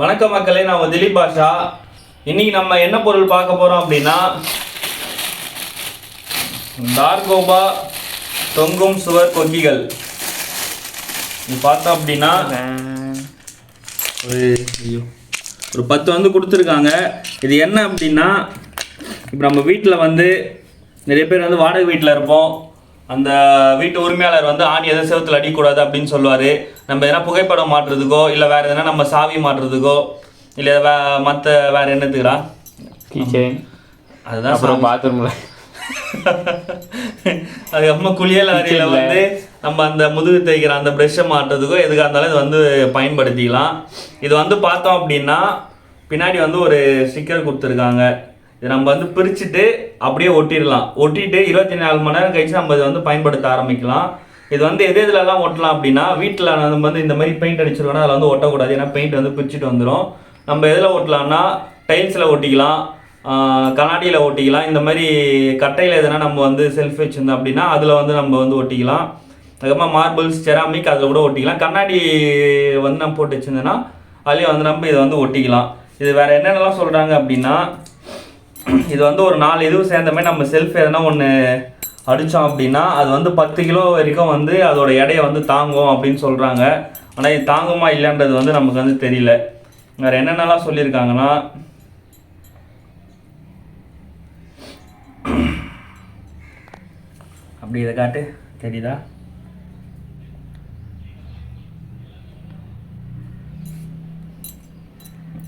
வணக்கம் மக்களே நான் உங்க திலீப் பாஷா. இன்னைக்கு நம்ம என்ன பொருள் பார்க்க போகிறோம் அப்படின்னா டார்கோபா தொங்கும் சுவர் கொக்கிகள். இது பார்த்தோம் அப்படின்னா ஒரு ஐயோ ஒரு பத்து வந்து கொடுத்துருக்காங்க. இது என்ன அப்படின்னா இப்போ நம்ம வீட்டில் வந்து நிறைய பேர் வந்து வாடகை வீட்டில் இருப்போம். அந்த வீட்டு உரிமையாளர் வந்து ஆணி எதை செவத்தில் அடிக்கக்கூடாது அப்படின்னு சொல்லுவார். நம்ம எதனா புகைப்படம் மாட்டுறதுக்கோ இல்லை வேறு எதனா நம்ம சாவி மாட்டுறதுக்கோ இல்லை வே மற்ற வேறு என்னத்துக்குடா? அதுதான் அப்புறம் பாத்ரூம்ல அதுக்கப்புறமா குளியல் அறையில வந்து நம்ம அந்த முதுகு தேய்க்கிற அந்த ப்ரெஷ்ஷை மாட்டுறதுக்கோ எதுக்காக இருந்தாலும் இது வந்து பயன்படுத்திக்கலாம். இது வந்து பார்த்தோம் அப்படின்னா பின்னாடி வந்து ஒரு ஸ்டிக்கர் கொடுத்துருக்காங்க. இது நம்ம வந்து பிரிச்சுட்டு அப்படியே ஒட்டிடலாம். ஒட்டிட்டு இருபத்தி நாலு மணி நேரம் கழிச்சு நம்ம இதை வந்து பயன்படுத்த ஆரம்பிக்கலாம். இது வந்து எது எதுலலாம் ஒட்டலாம் அப்படின்னா வீட்டில் நம்ம வந்து இந்த மாதிரி பெயிண்ட் அடிச்சிருக்கோம்னா அதில் வந்து ஒட்டக்கூடாது. ஏன்னா பெயிண்ட் வந்து பிரிச்சுட்டு வந்துடும் நம்ம எதில் ஒட்டலாம்னா டைல்ஸில் ஒட்டிக்கலாம். கண்ணாடியில் ஒட்டிக்கலாம். இந்த மாதிரி கட்டையில் எதனா நம்ம வந்து செல்ஃப் வச்சுருந்தோம் அப்படின்னா அதில் வந்து நம்ம வந்து ஒட்டிக்கலாம். அதுக்கப்புறமா மார்பிள்ஸ் செராமிக் அதில் கூட ஒட்டிக்கலாம். கண்ணாடி வந்து நம்ம போட்டு வச்சுருந்தோன்னா அதுலேயும் வந்து நம்ம இதை வந்து ஒட்டிக்கலாம். இது வேறு என்னென்னலாம் சொல்கிறாங்க அப்படின்னா இது வந்து ஒரு நாலு இதுவும் சேர்ந்த மாதிரி நம்ம செல்ஃப் எதனா ஒன்று அடித்தோம் அப்படின்னா அது வந்து பத்து கிலோ வரைக்கும் வந்து அதோட எடையை வந்து தாங்கும் அப்படின்னு சொல்கிறாங்க ஆனால் இது தாங்குமா இல்லைன்றது வந்து நமக்கு வந்து தெரியல. வேறு என்னென்னலாம் சொல்லியிருக்காங்கன்னா அப்படி இதை காட்டு. தெரியுதா?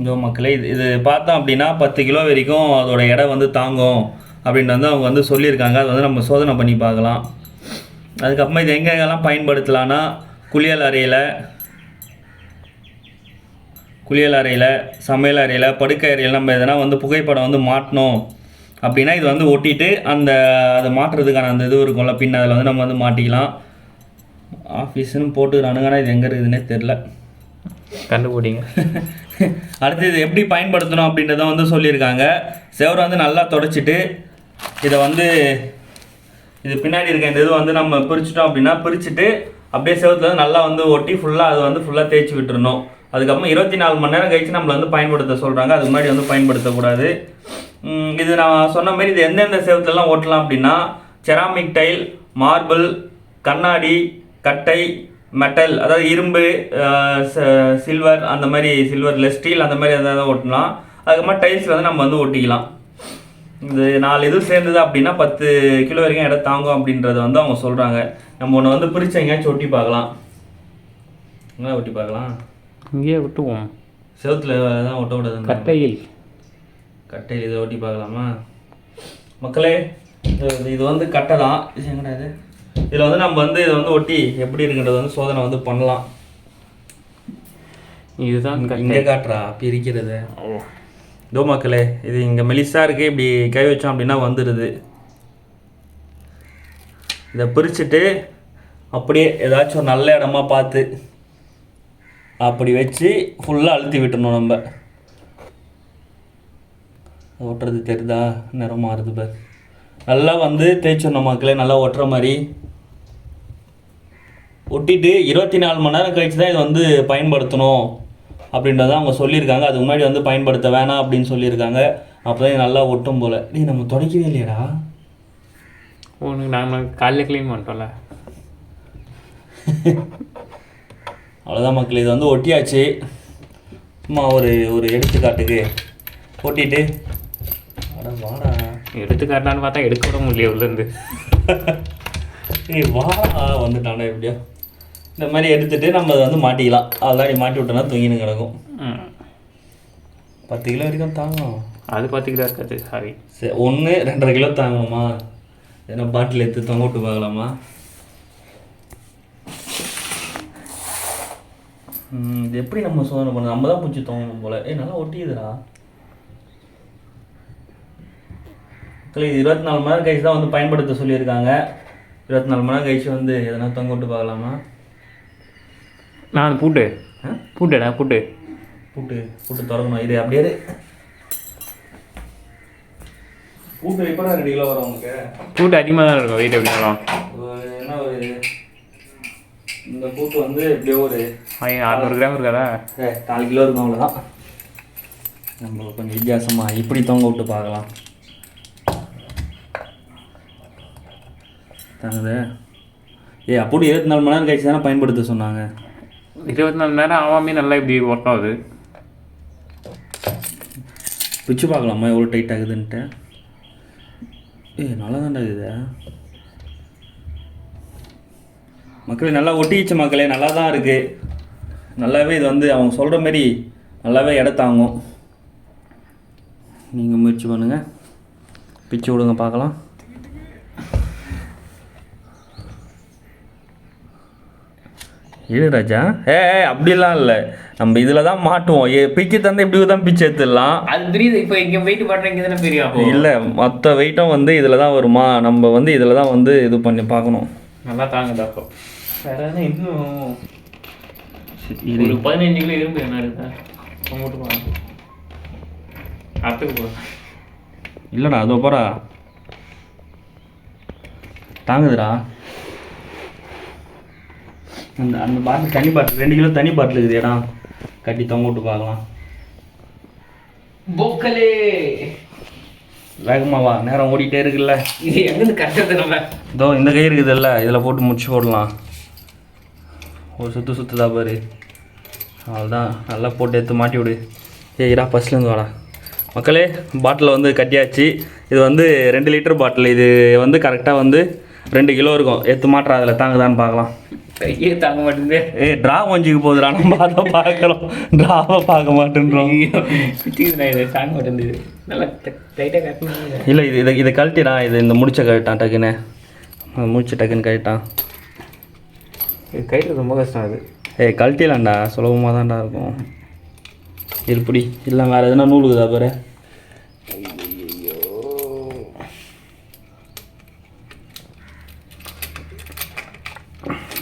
இதோ மக்களே இது இது பார்த்தோம் அப்படின்னா பத்து கிலோ வரைக்கும் அதோட எடை வந்து தாங்கும் அப்படின்ட்டு வந்து அவங்க வந்து சொல்லியிருக்காங்க. அது வந்து நம்ம சோதனை பண்ணி பார்க்கலாம். அதுக்கப்புறமா இது எங்கெங்கெல்லாம் பயன்படுத்தலான்னா குளியல் அறையில் குளியல் அறையில் சமையல் அறையில் படுக்கை அறையில் நம்ம எதனா வந்து புகைப்படம் வந்து மாட்டணும் அப்படின்னா இது வந்து ஒட்டிட்டு அந்த அதை மாட்டுறதுக்கான அந்த இது இருக்கும்ல பின் அதில் வந்து நம்ம வந்து மாட்டிக்கலாம். ஆஃபீஸ்னு போட்டுக்கிறானுங்க ஆனால் இது எங்கே இருக்குதுன்னே தெரில கண்டுபிடிங்க. அடுத்து இது எப்படி பயன்படுத்தணும் அப்படின்றத வந்து சொல்லியிருக்காங்க. செவரை வந்து நல்லா தொடச்சிட்டு இதை வந்து இது பின்னாடி இருக்க இந்த இது வந்து நம்ம பிரிச்சிட்டோம் அப்படின்னா பிரிச்சுட்டு அப்படியே செவத்துல வந்து நல்லா வந்து ஒட்டி ஃபுல்லாக அதை வந்து ஃபுல்லாக தேய்ச்சி விட்டுருணும் அதுக்கப்புறம் இருபத்தி நாலு மணி நேரம் கழிச்சு நம்மளை வந்து பயன்படுத்த சொல்கிறாங்க அதுக்கு முன்னாடி வந்து பயன்படுத்தக்கூடாது. இது நான் சொன்ன மாதிரி இது எந்தெந்த செவத்துலலாம் ஓட்டலாம் அப்படின்னா செராமிக் டைல் மார்பிள் கண்ணாடி கட்டை மெட்டல் அதாவது இரும்பு சில்வர் அந்த மாதிரி சில்வரில் ஸ்டீல் அந்த மாதிரி எதாவது ஓட்டலாம். அதுக்கப்புறமா டைல்ஸ் வந்து நம்ம வந்து ஒட்டிக்கலாம். இது நாலு இது சேர்ந்தது அப்படின்னா பத்து கிலோ வரைக்கும் எடை தாங்கும் அப்படின்றத வந்து அவங்க சொல்கிறாங்க நம்ம ஒன்று வந்து பிரிச்சு எங்கேயாச்சும் ஒட்டி பார்க்கலாம். எங்கே ஒட்டி பார்க்கலாம்? இங்கேயே விட்டுவோம் செவுத்துல தான் ஒட்ட விடாதுங்க. கட்டையில். கட்டையில் இதை ஒட்டி பார்க்கலாமா? மக்களே இது வந்து கட்டை தான். இது எங்கடா இது? இதில் வந்து நம்ம வந்து இதை வந்து ஒட்டி எப்படி இருக்குன்றது வந்து சோதனை வந்து பண்ணலாம். இதுதான் இங்கே கட்டை காட்டுறா பிரிக்கிறது ஓ. இதோ மக்களே இது இங்கே மெலிசா இருக்கு இப்படி கை வச்சோம் அப்படின்னா வந்துடுது இதை பிரிச்சுட்டு அப்படியே ஏதாச்சும் ஒரு நல்ல இடமா பார்த்து அப்படி வச்சு ஃபுல்லாக அழுத்தி விட்டுறணும் நம்ம. ஓட்டுறது தெரியுதா நிறம் மாறுது பார். நல்லா வந்து தேய்ச்சிடணும் மக்களே நல்லா ஒட்டுற மாதிரி. ஒட்டிட்டு இருபத்தி நாலு மணி நேரம் கழிச்சு தான் இது வந்து பயன்படுத்தணும் அப்படின்றத அவங்க சொல்லியிருக்காங்க. அதுக்கு முன்னாடி வந்து பயன்படுத்த வேணாம் அப்படின்னு சொல்லியிருக்காங்க. அப்போ தான் நல்லா ஒட்டும் போல். டேய் நம்ம தொடக்கவே இல்லையாடா. உனக்கு நாங்கள் காலையில் க்ளீன் பண்ணிட்டோம்ல. அவ்வளோதான் மக்கள் இது வந்து ஒட்டியாச்சு. சும்மா ஒரு ஒரு எடுத்துக்காட்டுக்கு. ஒட்டிட்டு. அட வாடா. எடுத்துக்காட்டலான்னு பார்த்தா எடுக்க விட முடியல உள்ளேருந்து ஏய் வாடா. வந்துட்டானே எப்படியோ. இந்த மாதிரி எடுத்துட்டு நம்ம அதை வந்து மாட்டிக்கலாம். அதெல்லாம் நீ மாட்டி விட்டோன்னா தூங்கின்னு கிடக்கும். பத்து கிலோ வரைக்கும் தாங்கும். அது பார்த்துக்கிட்டா இருக்காது சாரி சரி ஒன்று ரெண்டரை கிலோ தாங்குமா ஏன்னா பாட்டில் எடுத்து தொங்க விட்டு பார்க்கலாமா? இது எப்படி நம்ம சோதனை பண்ண? நம்ம தான் பிடிச்சி தொங்கணும் போல. ஏய் நல்லா ஒட்டியுதுடா மக்களே, இது இருபத்தி நாலு மணி நேரம் கழிச்சு தான் வந்து பயன்படுத்த சொல்லியிருக்காங்க. இருபத்தி நாலு மணி நேரம் கழிச்சு வந்து எதனா தொங்க விட்டு பார்க்கலாமா? நான் பூட்டு. ஆ? பூட்டுடா பூட்டு. பூட்டு பூட்டு திறக்கணும். இது அப்படியே. பூட்டு எப்படா ரெண்டு கிலோ வரும் உனக்கு பூட்டு அதிகமாக தான் இருக்கும் வெயிட் எப்படினாலும் என்ன ஒரு இந்த பூட்டு வந்து எப்படியோ ஒரு அறுநூறு கிராம் இருக்காதா? நாலு கிலோ இருக்கும் அவ்வளோதான் நம்ம கொஞ்சம் வித்தியாசமாக இப்படி தொங்க விட்டு பார்க்கலாம். தாங்குதே. ஏ அப்படி இருபத்தி நாலு மணி நேரம் கழிச்சு தானே பயன்படுத்த சொன்னாங்க. இருபத்தி நாலு நேரம் ஆகாமே நல்லா இப்படி ஒர்க் ஆகுது. பிச்சு பார்க்கலாமா? எவ்வளோ டைட் ஆகுதுன்ட்டு. ஏ நல்லா தான்டா இது. மக்களே நல்லா ஒட்டிச்சு மக்களே. நல்லா தான் இருக்குது நல்லாவே இது வந்து அவங்க சொல்கிற மாதிரி நல்லாவே இடத்தாங்கும் நீங்கள் முயற்சி பண்ணுங்கள் பிச்சு விடுங்க பார்க்கலாம். இரு ராஜா. ஏ அப்படிலாம் இல்லை. நம்ம இதில் தான் மாட்டுவோம். ஏ பிச்சு தந்து இப்படி தான் பிச்சு எடுத்துடலாம் அது தெரியுது. இப்போ இங்கே வெயிட் பண்ணுற இங்கே தானே அப்போ இல்லை மற்ற வெயிட்டும் வந்து இதில் தான் வருமா? நம்ம வந்து இதில் தான் வந்து இது பண்ணி பார்க்கணும். நல்லா தாங்குது அப்போ. வேற என்ன இன்னும் இது பதினஞ்சு கிலோ இரும்பு என்ன இருக்கா? உங்கள்கிட்ட போகலாம் அத்துக்கு போகிறேன் இல்லைடா அதோ போறா தாங்குதுடா. அந்த அந்த பாட்டில் தனி பாட்டில் ரெண்டு கிலோ தனி பாட்டில் இருக்குது இடம் கட்டி தொங்க விட்டு பார்க்கலாம். பொக்கலே. வேகமா வா நேரம் ஓடிட்டே இருக்குல்ல. இது எங்கேருந்து கட்டுறது நம்ம? இதோ இந்த கை இருக்குதுல்ல இதில் போட்டு முடிச்சு போடலாம். ஒரு சுற்று சுற்றுதா பாரு. அவ்வளோதான் நல்லா போட்டு எடுத்து மாட்டி விடு. ஏய் இரா ஃபஸ்ட்லேருந்து வாடா. மக்களே பாட்டில் வந்து கட்டியாச்சு. இது வந்து ரெண்டு லிட்டர் பாட்டில் இது வந்து கரெக்டாக வந்து ரெண்டு கிலோ இருக்கும். எடுத்து மாட்டுறா அதில் தாங்குதான்னு பார்க்கலாம். கையே தாங்க மாட்டேங்குது. ஏய் ட்ரா கொஞ்சிக்கு போகுதுடா. நம்ம அதை பார்க்குறோம். ட்ராவை பார்க்க மாட்டேன்றோம். நான் இதை தாங்க மாட்டேங்குது. நல்லா டைட்டாக கட்டணும் இல்லை இது இதை இதை கழட்டிடா. இது இந்த முடிச்ச கழட்டான் டக்குன்னு. முடிச்ச டக்குன்னு கழட்டான். இது கையில் ரொம்ப கஷ்டம் அது. ஏய் கழட்டிலாம்டா சுலபமாக தான்டா இருக்கும் இருப்படி இல்லை வேறு எதுனா நூலுக்குதா பாரு?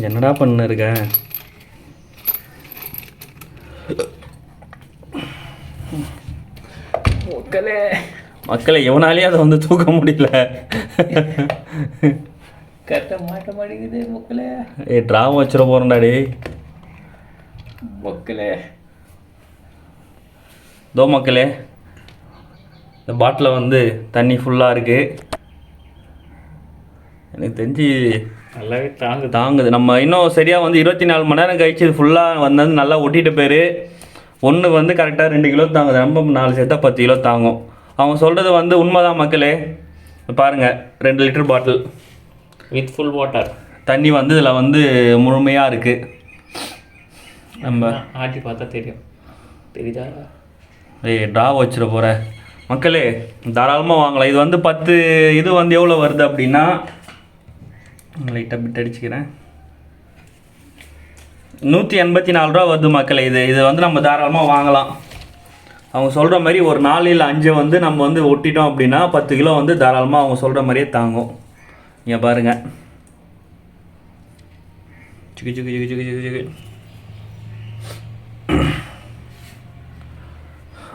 என்னடா பண்ண இருக்க? பொக்கலே மக்களை எவனாலேயும் அதை வந்து தூக்க முடியல. கட்ட மாட்ட மாட்டேங்குது பொக்கலே ஏய் ட்ராமா வச்சிட போகிறேன்டா பொக்கலே தோ மக்களே இந்த பாட்டில் வந்து தண்ணி ஃபுல்லாக இருக்குது எனக்கு தெரிஞ்சு நல்லாவே தாங்குது. தாங்குது. நம்ம இன்னும் சரியாக வந்து இருபத்தி நாலு மணி நேரம் கழிச்சு இது ஃபுல்லாக வந்தது நல்லா ஒட்டிட்டு போயிரு ஒன்று வந்து கரெக்டாக ரெண்டு கிலோ தாங்குது. நம்ம நாலு சேர்த்தா பத்து கிலோ தாங்கும். அவங்க சொல்கிறது வந்து உண்மைதான் மக்களே. பாருங்கள் ரெண்டு litre bottle with full water தண்ணி வந்து இதில் வந்து முழுமையாக இருக்குது நம்ம ஆட்டி பார்த்தா தெரியும். தெரியுதா? ஏய் ட்ரா வச்சிட போகிற மக்களே தாராளமாக வாங்கலாம். இது வந்து பத்து இது வந்து எவ்வளோ வருது அப்படின்னா லைட்டாக பிட் அடிச்சுக்கிறேன். நூற்றி எண்பத்தி நாலு ரூபா வருது மக்களே இது இது வந்து நம்ம தாராளமாக வாங்கலாம். அவங்க சொல்கிற மாதிரி ஒரு நாலு இல்லை அஞ்சு வந்து நம்ம வந்து ஒட்டிட்டோம் அப்படின்னா பத்து கிலோ வந்து தாராளமாக அவங்க சொல்கிற மாதிரியே தாங்கும். நீங்கள் பாருங்கள் சுக்கு சுக்கு சுக்கு சுக்கு சுக்கு சுக்கு.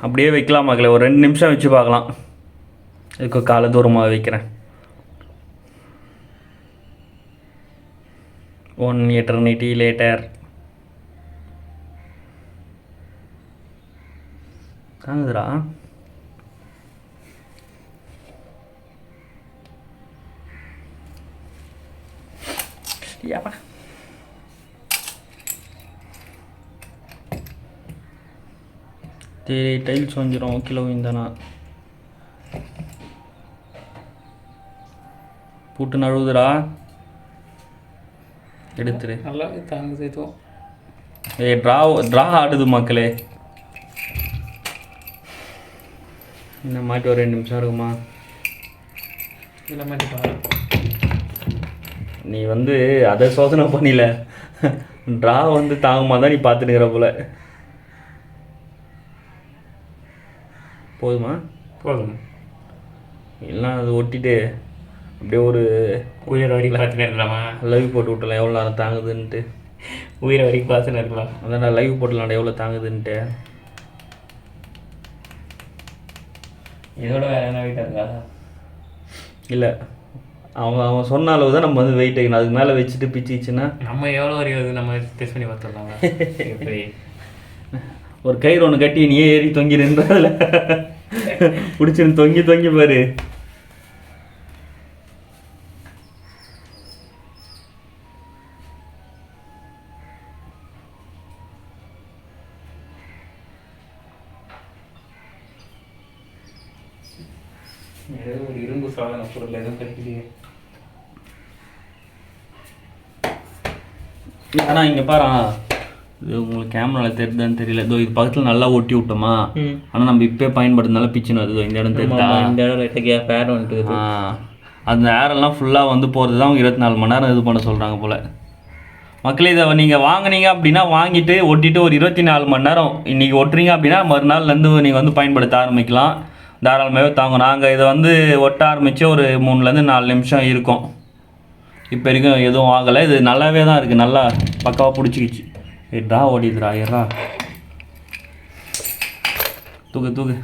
அப்படியே வைக்கலாம் மக்களே ஒரு ரெண்டு நிமிஷம் வச்சு பார்க்கலாம். இதுக்கு காலை தூரமாக வைக்கிறேன். ஒன் எட்டர்னிட்டி லேட்டர் தாங்குதுரா யாப்பா டைல்ஸ் வந்துடும் கிலோ இந்தனா பூட்டு நழுவுதுடா. எடுத்துரு. நல்லாவே தாங்குது இதுவும் ஏய் ட்ரா ட்ரா ஆடுது மக்களே. இந்த மாட்டி ஒரு ரெண்டு நிமிஷம் இருக்குமா? இதில் மாதிரி பாரு. நீ வந்து அதை சோதனை பண்ணில. ட்ரா வந்து தாங்குமா தான் நீ பார்த்துட்டுங்கிற போல. போதுமா? போதும். இல்லைனா அது ஒட்டிட்டு அப்படியே ஒரு உயிர் வரைக்கும் பார்த்துன்னு இருக்கலாமா? லைவ் போட்டு விட்டலாம். எவ்வளோ நேரம் தாங்குதுன்ட்டு. உயிரை வரைக்கும் பார்த்துன்னு இருக்கலாம்? அதான் லைவ் போட்டலாம்டா எவ்வளோ தாங்குதுன்ட்டு. இதோட வேற என்ன வீட்டாக இருக்கா? இல்லை. அவங்க அவன் சொன்ன அளவு தான் நம்ம வந்து வெயிட் வைக்கணும். அதுக்கு மேலே வச்சுட்டு பிச்சிச்சுன்னா நம்ம எவ்வளோ வரையும் நம்ம டெஸ்ட் பண்ணி பார்த்துடலாங்க எப்படி? ஒரு கயிறு ஒன்று கட்டி நீயே ஏறி தொங்கி நின்றதுல பிடிச்சிருந்து தொங்கி தொங்கி பாரு. ஏதோ ஒரு இரும்பு சாதன பொருள் எதுவும் கிடைக்கலையே ஆனா இங்க பாரு இது உங்களுக்கு கேமரால தெரியுதான்னு தெரியல. இதோ இது பக்கத்துல நல்லா ஒட்டி விட்டோமா. ஆனா நம்ம இப்பே பயன்படுத்தினால பிச்சுன்னு வருது. இந்த இடம் தெரியுதா? இந்த இடம் லைட்டாக கேப் ஏர் வந்துட்டு ஆ, அந்த ஏரெல்லாம் ஃபுல்லாக வந்து போகிறது தான் இருபத்தி நாலு மணி நேரம் இது பண்ண சொல்கிறாங்க போல். மக்களே இதை நீங்கள் வாங்குனீங்க அப்படின்னா வாங்கிட்டு ஒட்டிட்டு ஒரு இருபத்தி நாலு மணி நேரம் இன்றைக்கி ஒட்டுறீங்க அப்படின்னா மறுநாள்லேருந்து நீங்கள் வந்து பயன்படுத்த ஆரம்பிக்கலாம். தாராளமாகவே தாங்கும். நாங்கள் இதை வந்து ஒட்ட ஆரம்பித்து ஒரு மூணுலேருந்து நாலு நிமிஷம் இருக்கும். இப்போ வரைக்கும் எதுவும் ஆகலை. இது நல்லாவே தான் இருக்குது நல்லா பக்காவாக பிடிச்சிக்கிச்சு. ஏடா ஓடிதுடா ஏறா தூக்கு தூக்கு.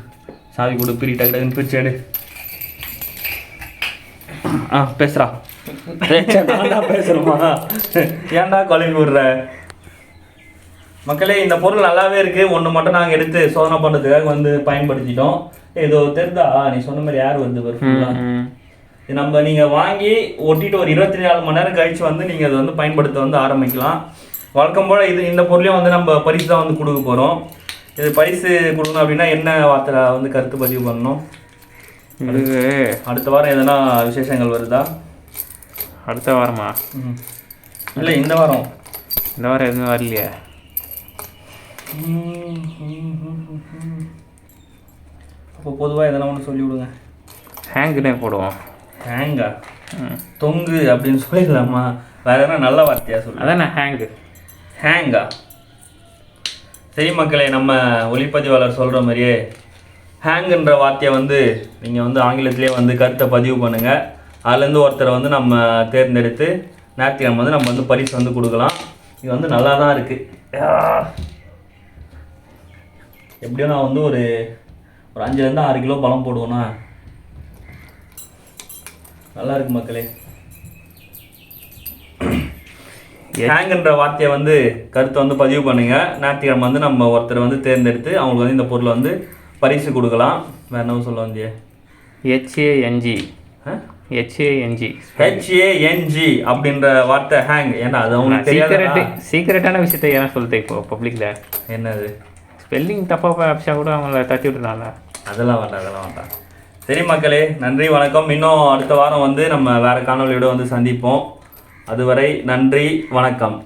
சாவி கொடு பிரி டக்கு டக்குன்னு பிரிச்சு எடு. ஆ தான் பேசணுமா? ஏன்டா குழம்பி விடுற? மக்களே இந்த பொருள் நல்லாவே இருக்கு. ஒன்று மட்டும் நாங்கள் எடுத்து சோதனை பண்ணுறதுக்காக வந்து பயன்படுத்திட்டோம். ஏதோ தெரிதா? நீ சொன்ன மாதிரி யார் வந்து? இது நம்ம நீங்கள் வாங்கி ஒட்டிட்டு ஒரு இருபத்தி நாலு மணி நேரம் கழிச்சு வந்து நீங்கள் அதை வந்து பயன்படுத்த வந்து ஆரம்பிக்கலாம். வழக்கம் போல் இது இந்த பொருளையும் வந்து நம்ம பரிசு தான் வந்து கொடுக்க போகிறோம் இது பரிசு கொடுக்கணும் அப்படின்னா என்ன வார்த்தை வந்து கருத்து பதிவு பண்ணணும்? அடுத்த வாரம் எதனா விசேஷங்கள் வருதா? அடுத்த வாரமா. இல்லை இந்த வாரம். இந்த வாரம் எதுவும் வரலையே. அப்போ பொதுவாக எதனா ஒன்று சொல்லி விடுங்க. ஹேங்குனே போடுவோம். ஹேங்கா. தொங்கு அப்படின்னு சொல்லிடலாமா? வேற எதனா நல்ல வார்த்தையா சொல்லு அதானே ஹேங்கு ஹேங்கா சரி மக்களே நம்ம ஒளிப்பதிவாளர் சொல்கிற மாதிரியே ஹேங்குன்ற வார்த்தையை வந்து நீங்கள் வந்து ஆங்கிலத்திலே வந்து கருத்தை பதிவு பண்ணுங்கள் அதுலேருந்து ஒருத்தரை வந்து நம்ம தேர்ந்தெடுத்து ஞாயிற்றுக்கிழமை வந்து நம்ம வந்து பரிசு வந்து கொடுக்கலாம். இது வந்து நல்லா தான் இருக்குது எப்படியும் நான் வந்து ஒரு ஒரு அஞ்சுலேருந்து ஆறு கிலோ பழம் போடுவேண்ணா. நல்லா இருக்கு மக்களே. ஹேங்குன்ற வார்த்தையை வந்து கருத்தை வந்து பதிவு பண்ணுங்க. ஞாயிற்றுக்கிழமை வந்து நம்ம ஒருத்தரை வந்து தேர்ந்தெடுத்து அவங்களுக்கு வந்து இந்த பொருளை வந்து பரிசு கொடுக்கலாம். வேற என்ன சொல்ல வந்தியே? ஹெச்ஏஎன்ஜி ஹெச்ஏஎன்ஜி ஹெச்ஏஎன்ஜி அப்படின்ற வார்த்தை ஹேங் ஏன்னா அது அவங்களுக்கு தெரியாது சீக்கிரட் சீக்கிரட்டான விஷயத்தை ஏன் சொல்லிட்டேன் இப்போ பப்ளிக்கில் என்னது? ஸ்பெல்லிங் தப்பாக அப்ஷா கூட அவங்கள தட்டி விட்டுனால அதெல்லாம் வேண்டாம் அதெல்லாம் வேண்டாம். சரி மக்களே நன்றி வணக்கம். இன்னும் அடுத்த வாரம் வந்து நம்ம வேறு காணொலியோடு வந்து சந்திப்போம். அதுவரை நன்றி வணக்கம்.